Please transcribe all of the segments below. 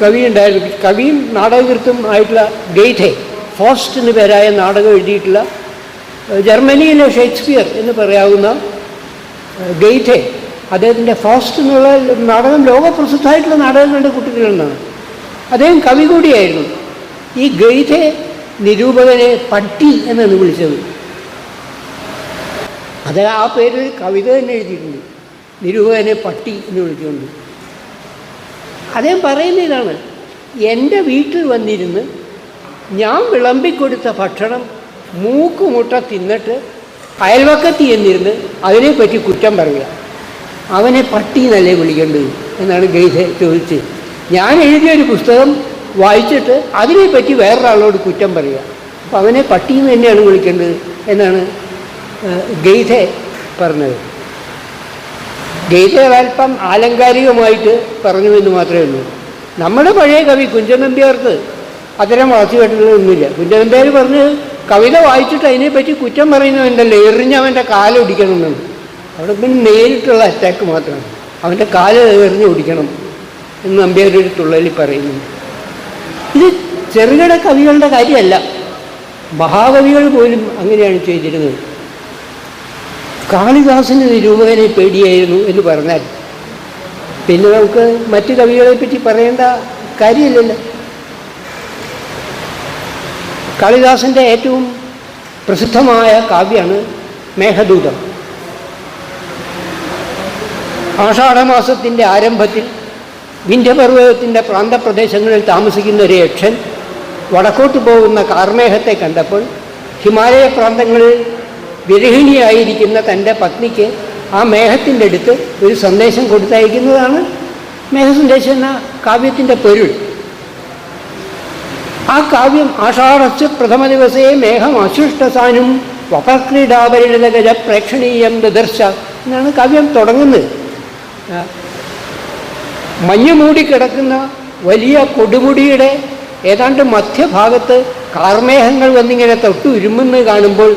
കവി ഉണ്ടായിരുന്നു കവിയും നാടകകൃത്തും ആയിട്ടുള്ള ഗെയ്ഥെ ഫോസ്റ്റ് എന്ന് പേരായ നാടകം എഴുതിയിട്ടുള്ള ജർമ്മനിയിലെ ഷേക്സ്പിയർ എന്ന് പറയാവുന്ന ഗെയ്ഥെ അദ്ദേഹത്തിന്റെ ഫോസ്റ്റ് എന്നുള്ള നാടകം ലോകപ്രസിദ്ധമായിട്ടുള്ള നാടകങ്ങളുടെ കുട്ടികളിലാണ് അദ്ദേഹം കവി കൂടിയായിരുന്നു. ഈ ഗെയ്റ്റെ നിരൂപകനെ പട്ടി എന്നാണ് വിളിച്ചത്. അദ്ദേഹം ആ പേരിൽ കവിത തന്നെ എഴുതിയിട്ടുണ്ട്. നിരൂപകനെ പട്ടി എന്ന് വിളിച്ചുകൊണ്ട്. അദ്ദേഹം പറയുന്ന ഇതാണ് എന്റെ വീട്ടിൽ വന്നിരുന്ന് ഞാൻ വിളമ്പിക്കൊടുത്ത ഭക്ഷണം മൂക്കുമുട്ട തിന്നിട്ട് അയൽവക്കത്ത് ചെന്നിരുന്ന് അതിനെപ്പറ്റി കുറ്റം പറയുക. അവനെ പട്ടി എന്നല്ലേ വിളിക്കേണ്ടത്? എന്നാണ് ഗെയ്സ ചോദിച്ചത്. ഞാൻ എഴുതിയ ഒരു പുസ്തകം വായിച്ചിട്ട് അതിനെപ്പറ്റി വേറൊരാളോട് കുറ്റം പറയുക. അപ്പോൾ അവനെ പട്ടിയും തന്നെയാണ് വിളിക്കേണ്ടത് എന്നാണ് ഗെയ്സെ പറഞ്ഞത്. ഗീത അല്പം ആലങ്കാരികമായിട്ട് പറഞ്ഞു എന്ന് മാത്രമേ ഉള്ളൂ. നമ്മുടെ പഴയ കവി കുഞ്ചൻ നമ്പ്യാർക്ക് അത്തരം വാസികെട്ടുകളൊന്നുമില്ല കുഞ്ചൻ നമ്പ്യാർ പറഞ്ഞ് കവിത വായിച്ചിട്ട് അതിനെപ്പറ്റി കുറ്റം പറയുന്നവന്റെല്ലോ എറിഞ്ഞവന്റെ കാലൊടിക്കണമെന്നാണ് അവിടെ പിന്നെ നേരിട്ടുള്ള അറ്റാക്ക് മാത്രമാണ്. അവന്റെ കാൽ എറിഞ്ഞു ഓടിക്കണം എന്ന് നമ്പ്യാരുടെ ഒരു തുള്ളലിൽ പറയുന്നു. ഇത് ചെറുകിട കവികളുടെ കാര്യമല്ല. മഹാകവികൾ പോലും അങ്ങനെയാണ് ചെയ്തിരുന്നത്. കാളിദാസന് നിരൂപകനെ പേടിയായിരുന്നു എന്ന് പറഞ്ഞാൽ പിന്നെ നമുക്ക് മറ്റു കവികളെ പറ്റി പറയേണ്ട കാര്യമില്ലല്ലോ. കാളിദാസന്റെ ഏറ്റവും പ്രസിദ്ധമായ കാവ്യമാണ് മേഘദൂതം. ആഷാഢമാസത്തിന്റെ ആരംഭത്തിൽ വിന്ധ്യപർവതത്തിന്റെ പ്രാന്തപ്രദേശങ്ങളിൽ താമസിക്കുന്ന ഒരു യക്ഷൻ വടക്കോട്ട് പോകുന്ന കാർമേഘത്തെ കണ്ടപ്പോൾ ഹിമാലയ പ്രാന്തങ്ങളിൽ വിരഹിണിയായിരിക്കുന്ന തന്റെ പത്നിക്ക് ആ മേഘത്തിന്റെ അടുത്ത് ഒരു സന്ദേശം കൊടുത്തയക്കുന്നതാണ്. മേഘസന്ദേശം എന്ന കാവ്യത്തിന്റെ പൊരുൾ. ആ കാവ്യം ആഷാഢസ് പ്രഥമ ദിവസേ മേഘം അശുഷ്ടസാനും വപക്രീഡാപരിണിത ഗജ പ്രേക്ഷണീയം ദദർശ എന്നാണ് കാവ്യം തുടങ്ങുന്നത്. മഞ്ഞ് മൂടിക്കിടക്കുന്ന വലിയ കൊടുമുടിയുടെ ഏതാണ്ട് മധ്യഭാഗത്ത് കാർമേഘങ്ങൾ വന്നിങ്ങനെ തൊട്ട് ഉരുമുന്നത് കാണുമ്പോൾ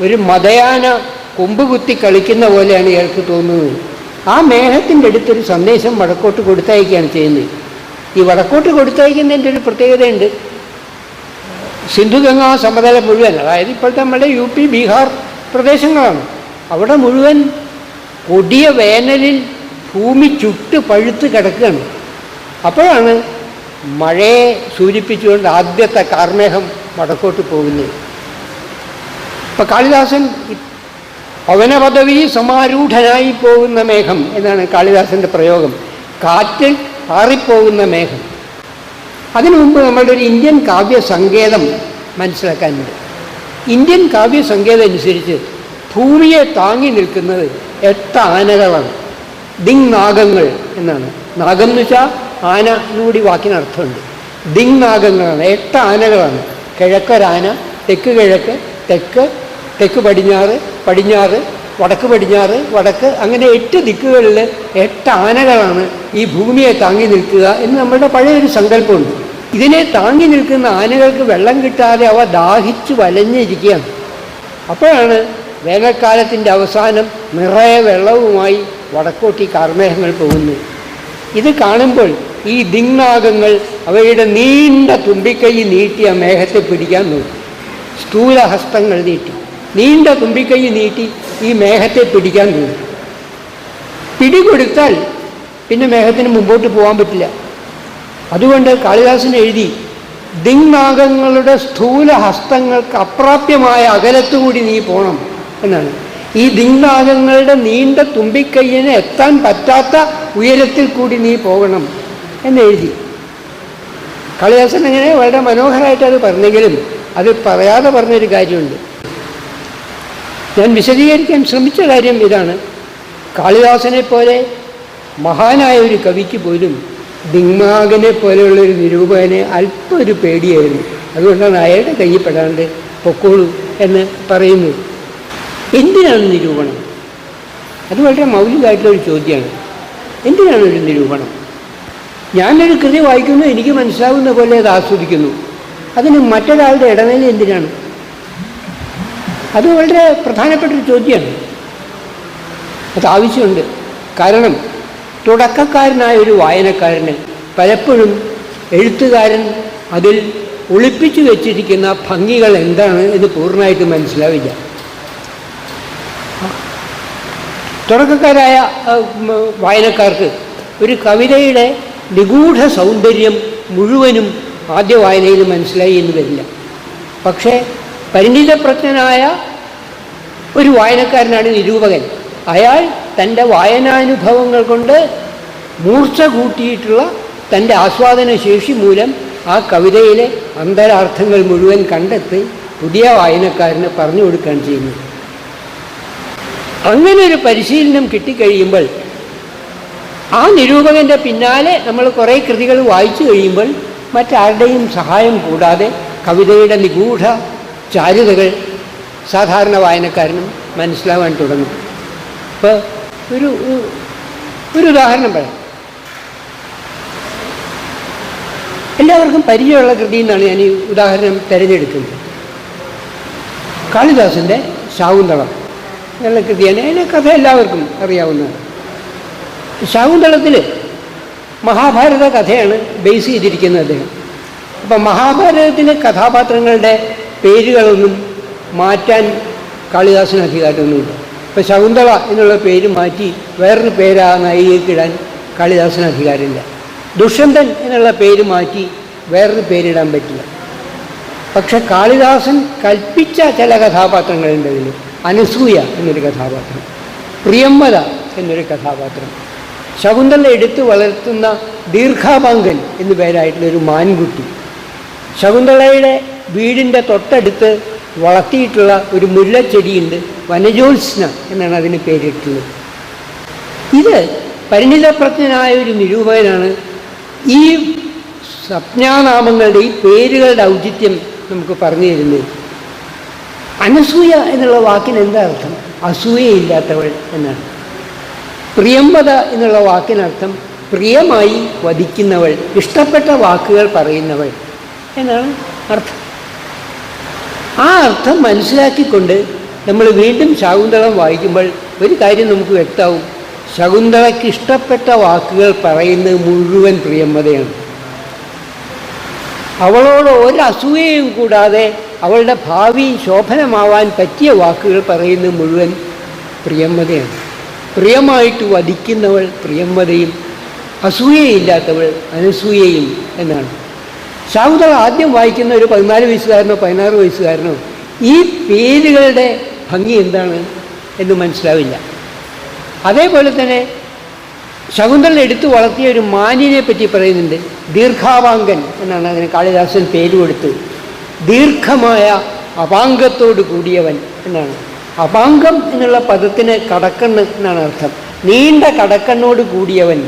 ഒരു മതയാന കൊമ്പ് കുത്തി കളിക്കുന്ന പോലെയാണ് ഇയാൾക്ക് തോന്നുന്നത്. ആ മേഘത്തിന്റെ അടുത്തൊരു സന്ദേശം വടക്കോട്ട് കൊടുത്തയക്കുകയാണ് ചെയ്യുന്നത്. ഈ വടക്കോട്ട് കൊടുത്തയക്കുന്നതിന്റെ ഒരു പ്രത്യേകതയുണ്ട്. സിന്ധുഗംഗാ സമതലം മുഴുവൻ അതായത് ഇപ്പോഴത്തെ നമ്മുടെ യു പി ബീഹാർ പ്രദേശങ്ങളാണ്. അവിടെ മുഴുവൻ കൊടിയ വേനലിൽ ഭൂമി ചുട്ട് പഴുത്ത് കിടക്കുകയാണ്. അപ്പോഴാണ് മഴയെ സൂചിപ്പിച്ചുകൊണ്ട് ആദ്യത്തെ കാർമേഘം വടക്കോട്ട് പോകുന്നത്. ഇപ്പം കാളിദാസൻ പവനപദവി സമാരൂഢനായി പോകുന്ന മേഘം എന്നാണ് കാളിദാസന്റെ പ്രയോഗം. കാറ്റ് പാറിപ്പോകുന്ന മേഘം. അതിനു മുമ്പ് നമ്മളുടെ ഒരു ഇന്ത്യൻ കാവ്യ സങ്കേതം മനസ്സിലാക്കാനുണ്ട് ഇന്ത്യൻ കാവ്യ സങ്കേതം അനുസരിച്ച് ഭൂമിയെ താങ്ങി നിൽക്കുന്നത് എട്ട് ആനകളാണ്. ദിങ് നാഗങ്ങൾ എന്നാണ്. നാഗം എന്ന് വെച്ചാൽ ആന എന്നുകൂടി വാക്കിന് അർത്ഥമുണ്ട്. ദിങ് നാഗങ്ങളാണ്. എട്ട് ആനകളാണ്. കിഴക്കൊരാന തെക്ക് കിഴക്ക് തെക്ക് തെക്ക് പടിഞ്ഞാറ് പടിഞ്ഞാറ് വടക്ക് പടിഞ്ഞാറ് വടക്ക് അങ്ങനെ എട്ട് ദിക്കുകളിൽ എട്ട് ആനകളാണ് ഈ ഭൂമിയെ താങ്ങി നിൽക്കുക എന്ന് നമ്മളുടെ പഴയൊരു സങ്കല്പമുണ്ട്. ഇതിനെ താങ്ങി നിൽക്കുന്ന ആനകൾക്ക് വെള്ളം കിട്ടാതെ അവ ദാഹിച്ച് വലഞ്ഞിരിക്കുകയാണ്. അപ്പോഴാണ് വേനൽക്കാലത്തിന്റെ അവസാനം നിറയെ വെള്ളവുമായി വടക്കോട്ടി കർമേഹങ്ങൾ പോകുന്നത്. ഇത് കാണുമ്പോൾ ഈ ദിങ്നാഗങ്ങൾ അവയുടെ നീണ്ട തുമ്പിക്കൈ നീട്ടി ആ മേഘത്തെ പിടിക്കാൻ നോക്കും. സ്ഥൂലഹസ്തങ്ങൾ നീട്ടി. നീണ്ട തുമ്പിക്കൈ നീട്ടി ഈ മേഘത്തെ പിടിക്കാൻ തോന്നും പിടികൊടുത്താൽ പിന്നെ മേഘത്തിന് മുമ്പോട്ട് പോകാൻ പറ്റില്ല. അതുകൊണ്ട് കാളിദാസൻ എഴുതി ദിങ്നാഗങ്ങളുടെ സ്ഥൂല ഹസ്തങ്ങൾക്ക് അപ്രാപ്യമായ അകലത്തുകൂടി നീ പോകണം എന്നാണ്. ഈ ദിങ്നാഗങ്ങളുടെ നീണ്ട തുമ്പിക്കൈയിന് എത്താൻ പറ്റാത്ത ഉയരത്തിൽ കൂടി നീ പോകണം എന്നെഴുതി കാളിദാസൻ അങ്ങനെ വളരെ മനോഹരമായിട്ട് അത് പറഞ്ഞെങ്കിലും അത് പറയാതെ പറഞ്ഞൊരു കാര്യമുണ്ട്. ഞാൻ വിശദീകരിക്കാൻ ശ്രമിച്ച കാര്യം ഇതാണ്. കാളിദാസനെ പോലെ മഹാനായ ഒരു കവിക്ക് പോലും ദിങ്മാകനെ പോലെയുള്ള ഒരു നിരൂപകനെ അല്പം ഒരു പേടിയായിരുന്നു. അതുകൊണ്ടാണ് അയാളുടെ കയ്യിൽ പെടാണ്ട് പൊക്കോളൂ എന്ന് പറയുന്നത്. എന്തിനാണ് നിരൂപണം? അത് വളരെ മൗലികമായിട്ടുള്ളൊരു ചോദ്യമാണ്. എന്തിനാണ് ഒരു നിരൂപണം? ഞാനൊരു കൃതി വായിക്കുന്നു എനിക്ക് മനസ്സിലാവുന്ന പോലെ അത് ആസ്വദിക്കുന്നു. അതിന് മറ്റൊരാളുടെ ഇടനില എന്തിനാണ്? അത് വളരെ പ്രധാനപ്പെട്ട ഒരു ചോദ്യമാണ്. അത് ആവശ്യമുണ്ട്. കാരണം തുടക്കക്കാരനായ ഒരു വായനക്കാരന് പലപ്പോഴും എഴുത്തുകാരൻ അതിൽ ഒളിപ്പിച്ചു വെച്ചിരിക്കുന്ന ഭംഗികൾ എന്താണ് എന്ന് പൂർണമായിട്ട് മനസ്സിലാവില്ല. തുടക്കക്കാരായ വായനക്കാർക്ക് ഒരു കവിതയുടെ നിഗൂഢ സൗന്ദര്യം മുഴുവനും ആദ്യ വായനയിൽ മനസ്സിലായി എന്ന് വരില്ല. പക്ഷേ പരിണിതപ്രജ്ഞനായ ഒരു വായനക്കാരനാണ് നിരൂപകൻ. അയാൾ തന്റെ വായനാനുഭവങ്ങൾ കൊണ്ട് മൂർച്ച കൂട്ടിയിട്ടുള്ള തന്റെ ആസ്വാദന ശേഷി മൂലം ആ കവിതയിലെ അന്തരാർത്ഥങ്ങൾ മുഴുവൻ കണ്ടെത്തി പുതിയ വായനക്കാരന് പറഞ്ഞു കൊടുക്കാൻ ചെയ്യുന്നു. അങ്ങനെ ഒരു പരിശീലനം കിട്ടിക്കഴിയുമ്പോൾ ആ നിരൂപകന്റെ പിന്നാലെ നമ്മൾ കുറേ കൃതികൾ വായിച്ചു കഴിയുമ്പോൾ മറ്റാരുടെയും സഹായം കൂടാതെ കവിതയുടെ നിഗൂഢ ചാരുതകൾ സാധാരണ വായനക്കാരനും മനസ്സിലാവാൻ തുടങ്ങും. ഇപ്പോൾ ഒരു ഒരു ഉദാഹരണം പറയാം. എല്ലാവർക്കും പരിചയമുള്ള കൃതി എന്നാണ് ഞാൻ ഈ ഉദാഹരണം തിരഞ്ഞെടുക്കുന്നത്. കാളിദാസന്റെ ശാകുന്തളം എന്നുള്ള കൃതിയാണ്. അതിന്റെ കഥ എല്ലാവർക്കും അറിയാവുന്നതാണ്. ശാകുന്തളത്തിൽ മഹാഭാരത കഥയാണ് ബേസ് ചെയ്തിരിക്കുന്നത് അദ്ദേഹം. അപ്പം മഹാഭാരതത്തിലെ കഥാപാത്രങ്ങളുടെ പേരുകളൊന്നും മാറ്റാൻ കാളിദാസന് അധികാരമൊന്നുമില്ല ഇപ്പം ശകുന്തള എന്നുള്ള പേര് മാറ്റി വേറൊരു പേരാ നായികയ്ക്കിടാൻ കാളിദാസന് അധികാരമില്ല ദുഷ്യന്തൻ എന്നുള്ള പേര് മാറ്റി വേറൊരു പേരിടാൻ പറ്റില്ല. പക്ഷെ കാളിദാസൻ കൽപ്പിച്ച ചില കഥാപാത്രങ്ങളുണ്ട് അതിൽ അനസൂയ എന്നൊരു കഥാപാത്രം പ്രിയമ്മത എന്നൊരു കഥാപാത്രം ശകുന്തള എടുത്ത് വളർത്തുന്ന ദീർഘാപാങ്കൻ എന്നു പേരായിട്ടുള്ള ഒരു മാൻകുട്ടി ശകുന്തളയുടെ വീടിന്റെ തൊട്ടടുത്ത് വളർത്തിയിട്ടുള്ള ഒരു മുല്ലച്ചെടിയുണ്ട് വനജോത്സ്ന എന്നാണ് അതിന് പേരിട്ടുള്ളത് ഇത് പരിണിതപ്രജ്ഞനായ ഒരു നിരൂപകനാണ്. ഈ സ്വപ്നാനാമങ്ങളുടെ ഈ പേരുകളുടെ ഔചിത്യം നമുക്ക് പറഞ്ഞു തരുന്നത്. അനസൂയ എന്നുള്ള വാക്കിന് എന്താ അർത്ഥം? അസൂയയില്ലാത്തവൾ എന്നാണ്. പ്രിയംവത എന്നുള്ള വാക്കിനർത്ഥം പ്രിയമായി വധിക്കുന്നവൾ ഇഷ്ടപ്പെട്ട വാക്കുകൾ പറയുന്നവൾ എന്നാണ് അർത്ഥം. ആ അർത്ഥം മനസ്സിലാക്കിക്കൊണ്ട് നമ്മൾ വീണ്ടും ശകുന്തളം വായിക്കുമ്പോൾ ഒരു കാര്യം നമുക്ക് വ്യക്തമാവും. ശകുന്തളയ്ക്ക് ഇഷ്ടപ്പെട്ട വാക്കുകൾ പറയുന്നത് മുഴുവൻ പ്രിയമ്മതയാണ്. അവളോട് ഒരു അസൂയയും കൂടാതെ അവളുടെ ഭാവി ശോഭനമാവാൻ പറ്റിയ വാക്കുകൾ പറയുന്നത് മുഴുവൻ പ്രിയമ്മതയാണ്. പ്രിയമായിട്ട് വധിക്കുന്നവൾ പ്രിയമ്മതയും അസൂയയില്ലാത്തവൾ അനസൂയയും എന്നാണ്. ശാകുന്തള ആദ്യം വായിക്കുന്ന ഒരു പതിനാല് വയസ്സുകാരനോ പതിനാറ് വയസ്സുകാരനോ ഈ പേരുകളുടെ ഭംഗി എന്താണ് എന്ന് മനസ്സിലാവില്ല. അതേപോലെ തന്നെ ശകുന്തള എടുത്തു വളർത്തിയ ഒരു മാനിനെ പറ്റി പറയുന്നുണ്ട് ദീർഘാവാങ്കൻ എന്നാണ് അതിന് കാളിദാസൻ പേര് കൊടുത്ത്. ദീർഘമായ അപാങ്കത്തോട് കൂടിയവൻ എന്നാണ്. അപാങ്കം എന്നുള്ള പദത്തിന് കടക്കണ്ണ് എന്നാണ് അർത്ഥം. നീണ്ട കടക്കണ്ണോട് കൂടിയവൻ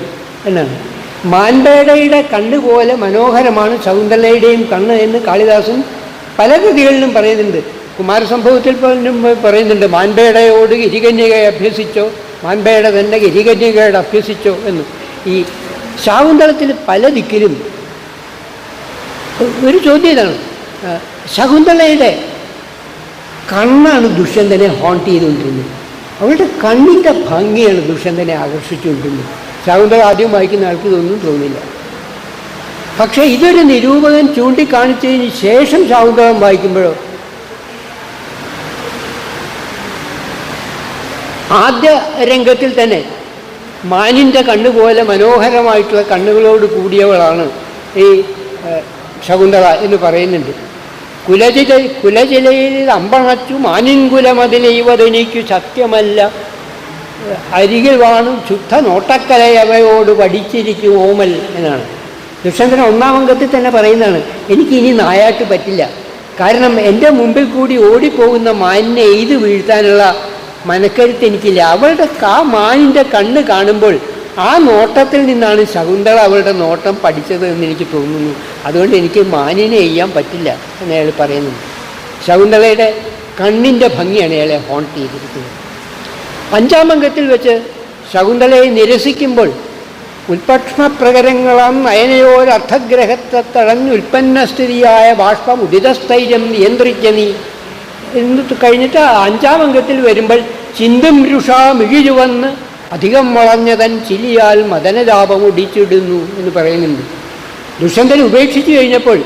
എന്നാണ്. മാൻപേടയുടെ കണ്ണ് പോലെ മനോഹരമാണ് ശകുന്തളയുടെയും കണ്ണ് എന്ന് കാളിദാസൻ പല കൃതികളിലും പറയുന്നുണ്ട്. കുമാരസംഭവത്തിൽ പറയുന്നുണ്ട് മാൻപേടയോട് ഗിരികന്യകയെ അഭ്യസിച്ചോ മാൻപേട തന്നെ ഗിരികന്യകയോട് അഭ്യസിച്ചോ എന്ന്. ഈ ശാകുന്തളത്തിൽ പല ദിക്കിലും ഒരു ചോദ്യം ഇതാണ്. ശകുന്തളയുടെ കണ്ണാണ് ദുഷ്യന്തനെ ഹോണ്ട് ചെയ്തുകൊണ്ടിരുന്നത്. അവളുടെ കണ്ണിന്റെ ഭംഗിയാണ് ദുഷ്യന്തനെ ആകർഷിച്ചുകൊണ്ടിരുന്നത്. ശകുന്തള ആദ്യം വായിക്കുന്ന ആൾക്ക് ഇതൊന്നും തോന്നില്ല. പക്ഷേ ഇതൊരു നിരൂപകൻ ചൂണ്ടിക്കാണിച്ചതിന് ശേഷം ശകുന്തളം വായിക്കുമ്പോഴോ? ആദ്യ രംഗത്തിൽ തന്നെ മാനിന്റെ കണ്ണുപോലെ മനോഹരമായിട്ടുള്ള കണ്ണുകളോട് കൂടിയവളാണ് ഈ ശകുന്തള എന്ന് പറയുന്നുണ്ട്. കുലജില കുലജിലയിൽ അമ്പണച്ചു മാനിൻകുലമതിനൈവതെനിക്കു സത്യമല്ല. അരികിൽ വാണും ശുദ്ധ നോട്ടക്കലയവയോട് പഠിച്ചിരിക്കും ഓമൽ എന്നാണ്. ദുഷ്യന്തൻ ഒന്നാം അംഗത്തിൽ തന്നെ പറയുന്നതാണ് എനിക്ക് ഇനി നായാട്ട് പറ്റില്ല. കാരണം എന്റെ മുമ്പിൽ കൂടി ഓടിപ്പോകുന്ന മാനിനെ എയ്ത് വീഴ്ത്താനുള്ള മനക്കരുത്ത് എനിക്കില്ല. അവളുടെ ആ മാനിന്റെ കണ്ണ് കാണുമ്പോൾ ആ നോട്ടത്തിൽ നിന്നാണ് ശകുന്തള അവളുടെ നോട്ടം പഠിച്ചത് എന്ന് എനിക്ക് തോന്നുന്നു. അതുകൊണ്ട് എനിക്ക് മാനിനെ ചെയ്യാൻ പറ്റില്ല എന്ന് അയാൾ പറയുന്നു. ശകുന്തളയുടെ കണ്ണിന്റെ ഭംഗിയാണ് അയാളെ ഹോൺ ചെയ്തിരിക്കുന്നത്. അഞ്ചാം അംഗത്തിൽ വെച്ച് ശകുന്തലയെ നിരസിക്കുമ്പോൾ ഉൽപക്ഷണപ്രകരങ്ങളാം നയനയോരർത്ഥഗ്രഹത്തെ തടഞ്ഞ് ഉൽപ്പന്നസ്ഥിതിയായ ബാഷ്പം ഉദിതസ്ഥൈര്യം നിയന്ത്രിച്ച നീ. എന്നിട്ട് കഴിഞ്ഞിട്ട് അഞ്ചാം അംഗത്തിൽ വരുമ്പോൾ ചിന്തും രുഷാ മിഴിചുവന്ന് അധികം വളഞ്ഞതൻ ചിലിയാൽ മദനതാപം ഒടിച്ചിടുന്നു എന്ന് പറയുന്നുണ്ട്. ദുഷ്യന്തൻ ഉപേക്ഷിച്ചു കഴിഞ്ഞപ്പോൾ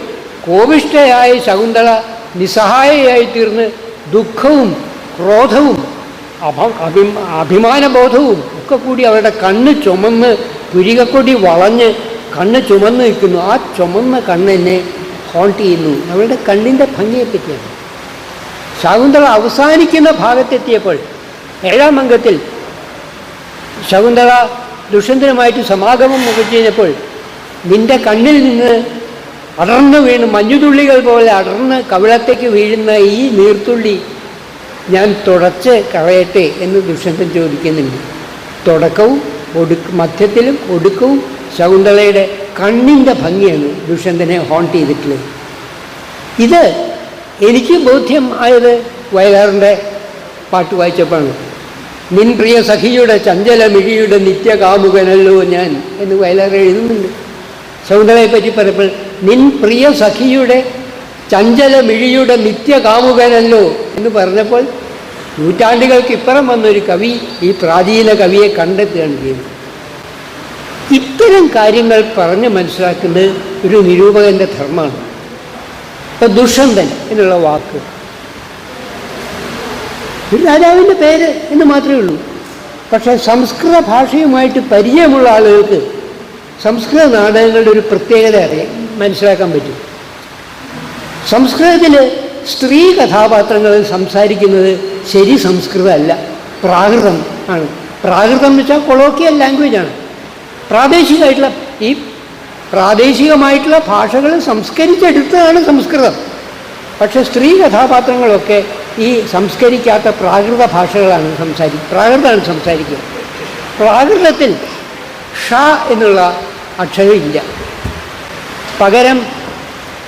കോപിഷ്ഠയായ ശകുന്തള നിസ്സഹായയായി തീർന്ന് ദുഃഖവും ക്രോധവും അഭ അഭി അഭിമാനബോധവും ഒക്കെ കൂടി അവരുടെ കണ്ണ് ചുമന്ന് പുരികക്കൊടി വളഞ്ഞ് കണ്ണ് ചുമന്ന് നിൽക്കുന്നു. ആ ചുമന്ന കണ്ണെന്നെ ഹോണ്ട് ചെയ്യുന്നു. അവരുടെ കണ്ണിന്റെ ഭംഗിയെ പറ്റിയാണ് ശകുന്തള അവസാനിക്കുന്ന ഭാഗത്തെത്തിയപ്പോൾ ഏഴാം അംഗത്തിൽ ശകുന്തള ദുഷ്യന്തനുമായിട്ട് സമാഗമം മുഖിച്ചപ്പോൾ നിന്റെ കണ്ണിൽ നിന്ന് അടർന്നു വീണ് മഞ്ഞുതുള്ളികൾ പോലെ അടർന്ന് കവിളത്തേക്ക് വീഴുന്ന ഈ നീർത്തുള്ളി ഞാൻ തുടച്ച് കളയട്ടെ എന്ന് ദുഷ്യന്തൻ ചോദിക്കുന്നുണ്ട്. തുടക്കവും ഒടുക്ക് മധ്യത്തിലും ഒടുക്കവും ശകുന്തളയുടെ കണ്ണിന്റെ ഭംഗിയാണ് ദുഷ്യന്തനെ ഹോണ്ട് ചെയ്തിട്ടുള്ളത്. ഇത് എനിക്ക് ബോധ്യം ആയത് വയലാറിന്റെ പാട്ട് വായിച്ചപ്പോഴാണ്. നിൻ പ്രിയ സഖിയുടെ ചഞ്ചല മിഴിയുടെ നിത്യകാമുകനല്ലോ ഞാൻ എന്ന് വയലാർ എഴുതുന്നുണ്ട്. ശകുന്തളയെ പറ്റി പറയുമ്പോൾ നിൻ പ്രിയ സഖിയുടെ ചഞ്ചല മിഴിയുടെ നിത്യകാമുകനല്ലോ എന്ന് പറഞ്ഞപ്പോൾ നൂറ്റാണ്ടുകൾക്ക് ഇപ്പുറം വന്നൊരു കവി ഈ പ്രാചീന കവിയെ കണ്ടെത്തുകയാണ്. ചെയ്യുന്നത് ഇത്തരം കാര്യങ്ങൾ പറഞ്ഞ് മനസ്സിലാക്കുന്നത് ഒരു നിരൂപകന്റെ ധർമ്മമാണ്. ഇപ്പം ദുഷ്യന്തൻ എന്നുള്ള വാക്ക്. ഒരു രാജാവിന്റെ പേര് എന്ന് മാത്രമേ ഉള്ളൂ. പക്ഷെ സംസ്കൃത ഭാഷയുമായിട്ട് പരിചയമുള്ള ആളുകൾക്ക് സംസ്കൃത നാടകങ്ങളുടെ ഒരു പ്രത്യേകത അറിയാൻ മനസ്സിലാക്കാൻ പറ്റും. സംസ്കൃതത്തിൽ സ്ത്രീ കഥാപാത്രങ്ങൾ സംസാരിക്കുന്നത് ശരി സംസ്കൃതമല്ല. പ്രാകൃതം ആണ്. പ്രാകൃതം എന്ന് വെച്ചാൽ കൊളോക്കിയൽ ലാംഗ്വേജാണ് പ്രാദേശികമായിട്ടുള്ള ഈ പ്രാദേശികമായിട്ടുള്ള ഭാഷകൾ സംസ്കരിച്ചെടുത്തതാണ് സംസ്കൃതം. പക്ഷെ സ്ത്രീ കഥാപാത്രങ്ങളൊക്കെ ഈ സംസ്കരിക്കാത്ത പ്രാകൃത ഭാഷകളാണ് സംസാരി പ്രാകൃതമാണ് സംസാരിക്കുക പ്രാകൃതത്തിൽ ഷ എന്നുള്ള അക്ഷരം ഇല്ല പകരം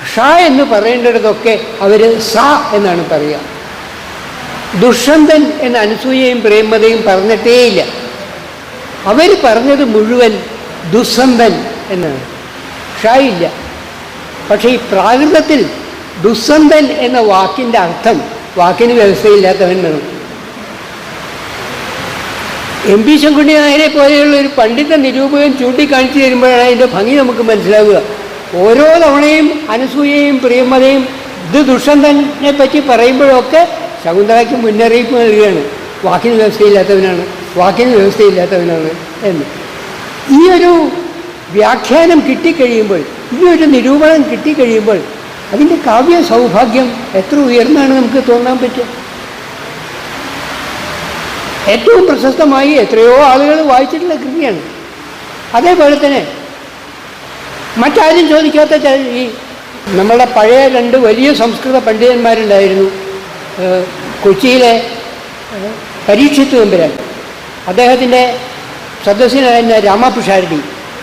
ഷ എന്ന് പറയേണ്ടതൊക്കെ അവർ സ എന്നാണ് പറയുക. ദുഷ്യന്തൻ എന്ന അനുസൂയയും പ്രേമതയും പറഞ്ഞിട്ടേയില്ല. അവർ പറഞ്ഞത് മുഴുവൻ ദുസ്സന്തൻ എന്നാണ്. ഷ ഇല്ല. പക്ഷേ ഈ പ്രാകൃതത്തിൽ ദുസ്സന്തൻ എന്ന വാക്കിന്റെ അർത്ഥം വാക്കിന് വ്യവസ്ഥയില്ലാത്തവൻ വേണം. എം പി ശങ്കുണ്ണി നായരെ പോലെയുള്ള ഒരു പണ്ഡിത നിരൂപകൻ ചൂണ്ടിക്കാണിച്ചു തരുമ്പോഴാണ് അതിന്റെ ഭംഗി നമുക്ക് മനസ്സിലാവുക. ഓരോ തവണയും അനസൂയയും പ്രിയമതയും ഇത് ദുഷ്യന്തനെ പറ്റി പറയുമ്പോഴൊക്കെ ശകുന്തളയ്ക്ക് മുന്നറിയിപ്പ് നൽകുകയാണ്. വാക്കിന് വ്യവസ്ഥയില്ലാത്തവനാണ്. വാക്കിന് വ്യവസ്ഥയില്ലാത്തവനാണ് എന്ന്. ഈ ഒരു വ്യാഖ്യാനം കിട്ടിക്കഴിയുമ്പോൾ ഈ ഒരു നിരൂപണം കിട്ടിക്കഴിയുമ്പോൾ അതിന്റെ കാവ്യ സൗഭാഗ്യം എത്ര ഉയർന്നാണ് നമുക്ക് തോന്നാൻ പറ്റുക? ഏറ്റവും പ്രശസ്തമായി എത്രയോ ആളുകൾ വായിച്ചിട്ടുള്ള കൃതിയാണ്. അതേപോലെ തന്നെ മറ്റാരും ചോദിക്കാത്ത ഈ നമ്മളുടെ പഴയ രണ്ട് വലിയ സംസ്കൃത പണ്ഡിതന്മാരുണ്ടായിരുന്നു കൊച്ചിയിലെ പരീക്ഷിത്ത് തമ്പുരാൻ. അദ്ദേഹത്തിന്റെ സദസ്സിനായിരുന്ന രാമപുഷാരടി.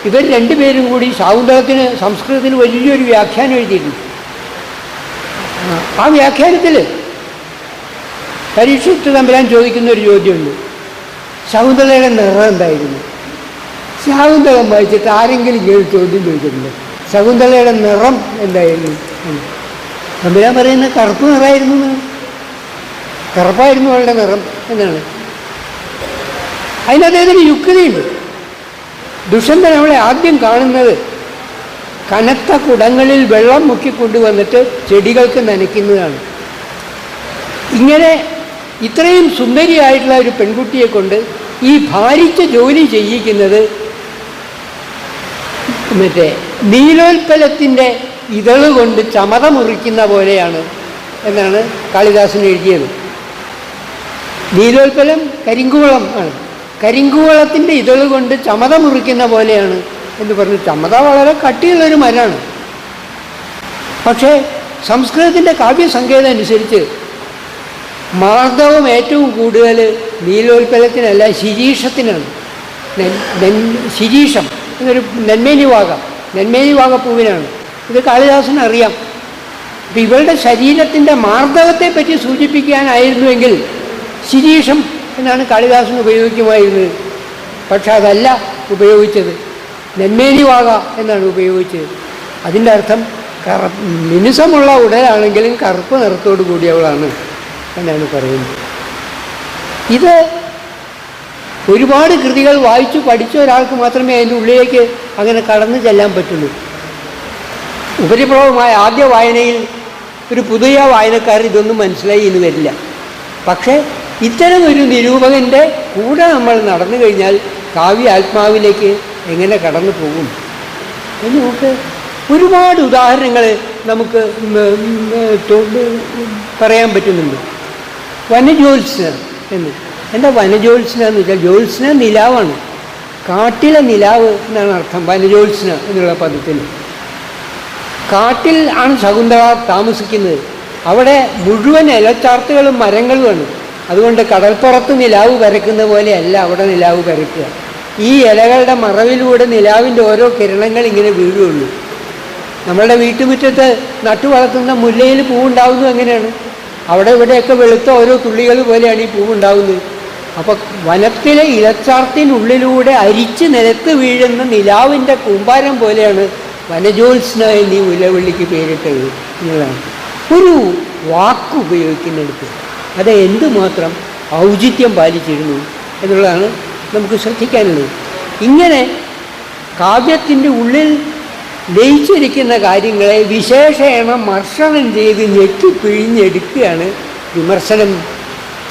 ഇവർ രണ്ടുപേരും കൂടി ശാകുന്തളത്തിന് സംസ്കൃതത്തിന് വലിയൊരു വ്യാഖ്യാനം എഴുതിയിരുന്നു. ആ വ്യാഖ്യാനത്തിൽ പരീക്ഷിത്ത് തമ്പുരാൻ ചോദിക്കുന്ന ഒരു ചോദ്യമുണ്ട്. സൗന്ദര്യയുടെ നിറം എന്തായിരുന്നു? ശകുന്തളം വായിച്ചിട്ട് ആരെങ്കിലും കേട്ട് ചോദ്യം ചോദിച്ചിട്ടുണ്ട്? ശകുന്തളയുടെ നിറം എന്തായിരുന്നു. തമ്പുരാൻ പറയുന്ന കറുപ്പ് നിറമായിരുന്നു കറുപ്പായിരുന്നു അവളുടെ നിറം എന്നാണ്. അതിന് അദ്ദേഹത്തിന് യുക്തിയുണ്ട്. ദുഷ്യന്തൻ അവളെ ആദ്യം കാണുന്നത് കനത്ത കുടങ്ങളിൽ വെള്ളം മുക്കിക്കൊണ്ടുവന്നിട്ട് ചെടികൾക്ക് നനയ്ക്കുന്നതാണ്. ഇങ്ങനെ ഇത്രയും സുന്ദരിയായിട്ടുള്ള ഒരു പെൺകുട്ടിയെ കൊണ്ട് ഈ ഭാരിച്ച ജോലി ചെയ്യിക്കുന്നത് മറ്റേ നീലോൽപ്പലത്തിന്റെ ഇതൾ കൊണ്ട് ചമത മുറിക്കുന്ന പോലെയാണ് എന്നാണ് കാളിദാസൻ എഴുതിയത്. നീലോൽപ്പലം കരിങ്കുവളം ആണ്. കരിങ്കുവളത്തിന്റെ ഇതൾ കൊണ്ട് ചമത മുറിക്കുന്ന പോലെയാണ് എന്ന് പറഞ്ഞു ചമത വളരെ കട്ടിയുള്ളൊരു മരമാണ്. പക്ഷേ സംസ്കൃതത്തിന്റെ കാവ്യസങ്കേതം അനുസരിച്ച് മാർദ്ദവം ഏറ്റവും കൂടുതൽ നീലോൽപ്പലത്തിനല്ല ശിരീഷത്തിനാണ്. ശിരീഷം. എന്നൊരു നെന്മേനി വാക നെന്മേനി വാക പൂവിനാണ് ഇത് കാളിദാസന് അറിയാം. അപ്പം ഇവളുടെ ശരീരത്തിന്റെ മാർദ്ദവത്തെ പറ്റി സൂചിപ്പിക്കാനായിരുന്നുവെങ്കിൽ ശിരീഷം എന്നാണ് കാളിദാസൻ ഉപയോഗിക്കുമായിരുന്നത്. പക്ഷെ അതല്ല ഉപയോഗിച്ചത്. നെന്മേനി വാക എന്നാണ് ഉപയോഗിച്ചത്. അതിന്റെ അർത്ഥം കറ മിനുസമുള്ള ഉടലാണെങ്കിലും കറുപ്പ് നിറത്തോടു കൂടിയവളാണ് എന്നാണ് പറയുന്നത്. ഇത് ഒരുപാട് കൃതികൾ വായിച്ചു പഠിച്ച ഒരാൾക്ക് മാത്രമേ അതിന്റെ ഉള്ളിലേക്ക് അങ്ങനെ കടന്നു ചെല്ലാൻ പറ്റുള്ളൂ. ഉപരിപ്ലവമായ ആദ്യ വായനയിൽ ഒരു പുതിയ വായനക്കാരൻ ഇതൊന്നും മനസ്സിലായി എന്ന് വരില്ല. പക്ഷേ ഇത്തരം ഒരു നിരൂപകന്റെ കൂടെ നമ്മൾ നടന്നു കഴിഞ്ഞാൽ കാവ്യ ആത്മാവിലേക്ക് എങ്ങനെ കടന്നു പോകും? എന്ന് നമുക്ക് ഒരുപാട് ഉദാഹരണങ്ങൾ നമുക്ക് പറയാൻ പറ്റുന്നുണ്ട്. വനജോത്സ്ന എന്ന്. എന്താ വനജോത്സ്ന എന്ന് വെച്ചാൽ ജ്യോത്സ്ന നിലാവാണ്. കാട്ടിലെ നിലാവ് എന്നാണ് അർത്ഥം വനജോത്സന എന്നുള്ള പദത്തിൽ കാട്ടിൽ ആണ് ശകുന്തള താമസിക്കുന്നത്. അവിടെ മുഴുവൻ ഇലച്ചാർത്തുകളും മരങ്ങളുമാണ്. അതുകൊണ്ട് കടൽപ്പുറത്ത് നിലാവ് പരക്കുന്ന പോലെയല്ല അവിടെ നിലാവ് പരക്കുക. ഈ ഇലകളുടെ മറവിലൂടെ നിലാവിന്റെ ഓരോ കിരണങ്ങൾ ഇങ്ങനെ വീഴുകയുള്ളൂ. നമ്മളുടെ വീട്ടുമുറ്റത്ത് നട്ടു വളർത്തുന്ന മുല്ലയിൽ പൂവുണ്ടാവുന്നത് എങ്ങനെയാണ്? അവിടെ ഇവിടെയൊക്കെ വെളുത്ത ഓരോ തുള്ളികൾ പോലെയാണ് ഈ പൂവുണ്ടാവുന്നത്. അപ്പോൾ വനത്തിലെ ഇലച്ചാർത്തിനുള്ളിലൂടെ അരിച്ച് നിലത്ത് വീഴുന്ന നിലാവിന്റെ കൂമ്പാരം പോലെയാണ് വനജോത്സ്ന എന്നീ ഉലവിളിക്ക് പേരിട്ടത്. എന്നുള്ളതാണ് ഒരു വാക്ക് ഉപയോഗിക്കുന്നിടത്ത് അത് എന്തുമാത്രം ഔചിത്യം പാലിച്ചിരുന്നു എന്നുള്ളതാണ് നമുക്ക് ശ്രദ്ധിക്കാനുള്ളത്. ഇങ്ങനെ കാവ്യത്തിന്റെ ഉള്ളിൽ ലയിച്ചിരിക്കുന്ന കാര്യങ്ങളെ വിശേഷേണ മർഷണം ചെയ്ത് ഞെക്കി പിഴിഞ്ഞെടുക്കുകയാണ് വിമർശനം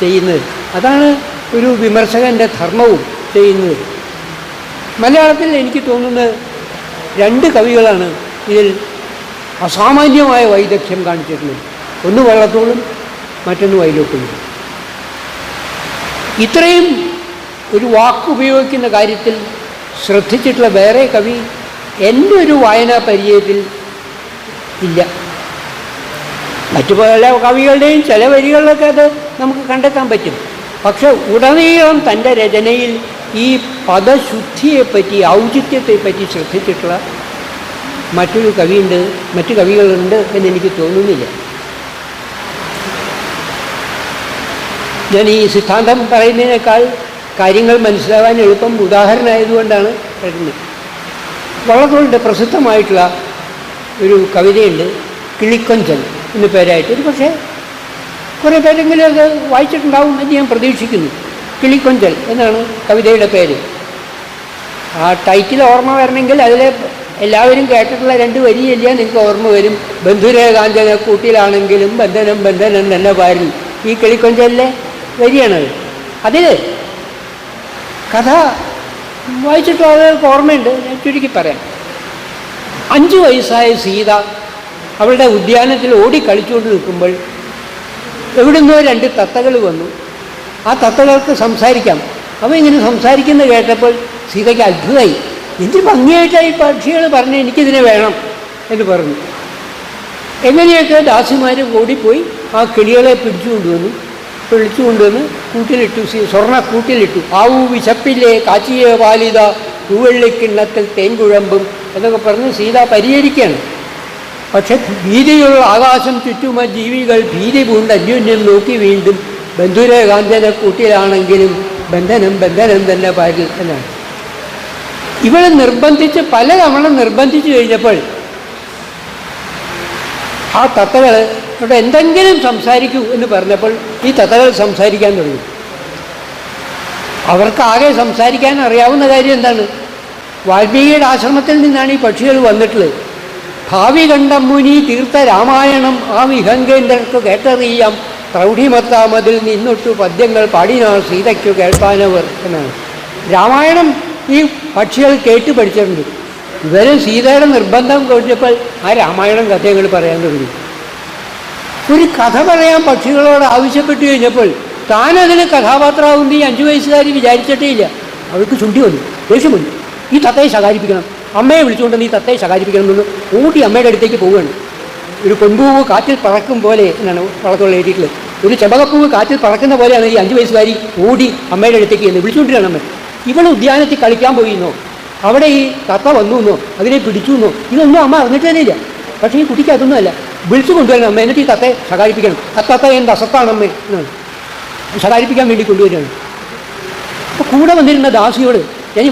ചെയ്യുന്നത്. അതാണ് ഒരു വിമർശകന്റെ ധർമ്മവും ചെയ്യുന്നത് മലയാളത്തിൽ എനിക്ക് തോന്നുന്നത് രണ്ട് കവികളാണ് ഇതിൽ അസാമാന്യമായ വൈദഗ്ധ്യം കാണിച്ചിട്ടുള്ളത്. ഒന്ന് വള്ളത്തോളും മറ്റൊന്ന് വൈലോപ്പിളും ഇത്രയും ഒരു വാക്ക് ഉപയോഗിക്കുന്ന കാര്യത്തിൽ ശ്രദ്ധിച്ചിട്ടുള്ള വേറെ കവി എന്റെ ഒരു വായനാ പരിചയത്തിൽ ഇല്ല. മറ്റു പല കവികളുടെയും ചില വരികളിലൊക്കെ അത് നമുക്ക് കണ്ടെത്താൻ പറ്റും. പക്ഷെ ഉടനീളം തന്റെ രചനയിൽ ഈ പദശുദ്ധിയെപ്പറ്റി ഔചിത്യത്തെപ്പറ്റി ശ്രദ്ധിച്ചിട്ടുള്ള മറ്റൊരു കവിയുണ്ട് മറ്റു കവികളുണ്ട് എന്നെനിക്ക് തോന്നുന്നില്ല. ഞാൻ ഈ സിദ്ധാന്തം പറയുന്നതിനേക്കാൾ കാര്യങ്ങൾ മനസ്സിലാവാൻ എളുപ്പം ഉദാഹരണമായതുകൊണ്ടാണ് പറയുന്നത്. വള്ളത്തോളിന്റെ പ്രസിദ്ധമായിട്ടുള്ള ഒരു കവിതയുണ്ട് കിളിക്കൊഞ്ചൻ എന്ന പേരായിട്ട്. ഒരു പക്ഷേ കുറേ പേരെങ്കിലും അത് വായിച്ചിട്ടുണ്ടാവും എന്ന് ഞാൻ പ്രതീക്ഷിക്കുന്നു. കിളിക്കൊഞ്ചൽ എന്നാണ് കവിതയുടെ പേര്. ആ ടൈറ്റിൽ ഓർമ്മ വരണമെങ്കിൽ അതിലെ എല്ലാവരും കേട്ടിട്ടുള്ള രണ്ട് വരിയല്ല നിങ്ങൾക്ക് ഓർമ്മ വരും. ബന്ധുരേകാന്തന കൂട്ടിലാണെങ്കിലും ബന്ധനം ബന്ധനം തന്നെ പാരിൽ ഈ കിളിക്കൊഞ്ചലിലെ വരിയാണത്. അതിൽ കഥ വായിച്ചിട്ടുള്ള ആളുകൾക്ക് ഓർമ്മയുണ്ട്. ഞാൻ ചുരുക്കി പറയാം. അഞ്ച് വയസ്സായ സീത അവളുടെ ഉദ്യാനത്തിൽ ഓടി കളിച്ചുകൊണ്ട് നിൽക്കുമ്പോൾ എവിടുന്നോ രണ്ട് തത്തകൾ വന്നു. ആ തത്തകൾക്ക് സംസാരിക്കാം. അവ ഇങ്ങനെ സംസാരിക്കുന്ന കേട്ടപ്പോൾ സീതയ്ക്ക് അത്ഭുതമായി. എന്ത് ഭംഗിയായിട്ടായി പക്ഷികൾ പറഞ്ഞു എനിക്കിതിനെ വേണം എന്ന് പറഞ്ഞു. എങ്ങനെയൊക്കെ ദാസിമാർ ഓടിപ്പോയി ആ കിളികളെ പിടിച്ചു കൊണ്ടുവന്നു. പിടിച്ചു കൊണ്ടുവന്ന് കൂട്ടിലിട്ടു. സ്വർണ കൂട്ടിലിട്ടു. ആവു വിശപ്പില്ലേ കാച്ചിയ പാലിത പൂവെള്ളിക്കിണ്ണത്തിൽ തേൻകുഴമ്പും എന്നൊക്കെ പറഞ്ഞ് സീത പരിഹരിക്കുകയാണ് പക്ഷെ ഭീതിയുള്ള ആകാശം ചുറ്റുമ ജീവികൾ ഭീതി പൂണ്ട് അന്യോന്യം നോക്കി വീണ്ടും ബന്ധുര കാഞ്ചന കൂട്ടിലാണെങ്കിലും ബന്ധനം ബന്ധനം തന്നെ പാരിതനാണ് ഇവളെ നിർബന്ധിച്ച് പലതവണ നിർബന്ധിച്ചു കഴിഞ്ഞപ്പോൾ ആ തത്തകൾ ഇവിടെ എന്തെങ്കിലും സംസാരിക്കൂ എന്ന് പറഞ്ഞപ്പോൾ ഈ തത്തകൾ സംസാരിക്കാൻ തുടങ്ങി. അവർക്ക് അവർക്കാകെ സംസാരിക്കാൻ അറിയാവുന്ന കാര്യം എന്താണ്? വാൽമീകിയുടെ ആശ്രമത്തിൽ നിന്നാണ് ഈ പക്ഷികൾ വന്നിട്ടുള്ളത്. ഭാവി കണ്ട മുനി തീർത്ത രാമായണം ആ വിഹങ്കേന്ദ്രർക്ക് കേട്ടറിയാം. പ്രൗഢിമത്താമതിൽ നിന്നൊട്ടു പദ്യങ്ങൾ പാടിനാൾ സീതയ്ക്കു കേൾപ്പാനവർ എന്നാണ് രാമായണം ഈ പക്ഷികൾ കേട്ട് പഠിച്ചിട്ടുണ്ട്. ഇവർ സീതയുടെ നിർബന്ധം കഴിഞ്ഞപ്പോൾ ആ രാമായണം കഥകൾ പറയാൻ തുടങ്ങി. ഒരു കഥ പറയാൻ പക്ഷികളോട് ആവശ്യപ്പെട്ടു കഴിഞ്ഞപ്പോൾ താനതിന് കഥാപാത്രമാകുന്ന ഈ അഞ്ചു വയസ്സുകാരി വിചാരിച്ചിട്ടേ ഇല്ല. അവൾക്ക് ചുണ്ടി വന്നു ദേഷ്യം വന്നു. ഈ കഥയെ ശകാരിപ്പിക്കണം. അമ്മയെ വിളിച്ചുകൊണ്ട് നീ തത്തയെ ശകാരിപ്പിക്കണമെന്ന് ഓടി അമ്മയുടെ അടുത്തേക്ക് പോവുകയാണ്. ഒരു കൊമ്പൂവ് കാറ്റിൽ പറക്കും പോലെ എന്നാണ് വളർത്തുള്ള എഴുതിയിട്ടുള്ളത്. ഒരു ചെമ്പകപ്പൂവ് കാറ്റിൽ പറക്കുന്ന പോലെയാണ് ഈ അഞ്ച് വയസ്സുകാരി ഓടി അമ്മയുടെ അടുത്തേക്ക് എന്ന് വിളിച്ചുകൊണ്ടിരിക്കണം അമ്മ. ഇവൾ ഉദ്യാനത്തിൽ കളിക്കാൻ പോയിന്നോ? അവിടെ ഈ തത്ത വന്നു എന്നോ അതിനെ പിടിച്ചു എന്നോ ഇതൊന്നും അമ്മ അറിഞ്ഞിട്ട് തന്നെ ഇല്ല. പക്ഷേ ഈ കുട്ടിക്ക് അതൊന്നും അല്ല. വിളിച്ചു കൊണ്ടുവരണം അമ്മ എന്നിട്ട് ഈ തത്തയെ ശകാരിപ്പിക്കണം. ആ തത്ത എന്ത് അസത്താണ് അമ്മ? എന്നാണ്. ശകാരിപ്പിക്കാൻ വേണ്ടി കൊണ്ടുവരികയാണ്. അപ്പോൾ കൂടെ വന്നിരുന്ന ദാസിയോട് ഞാൻ ഈ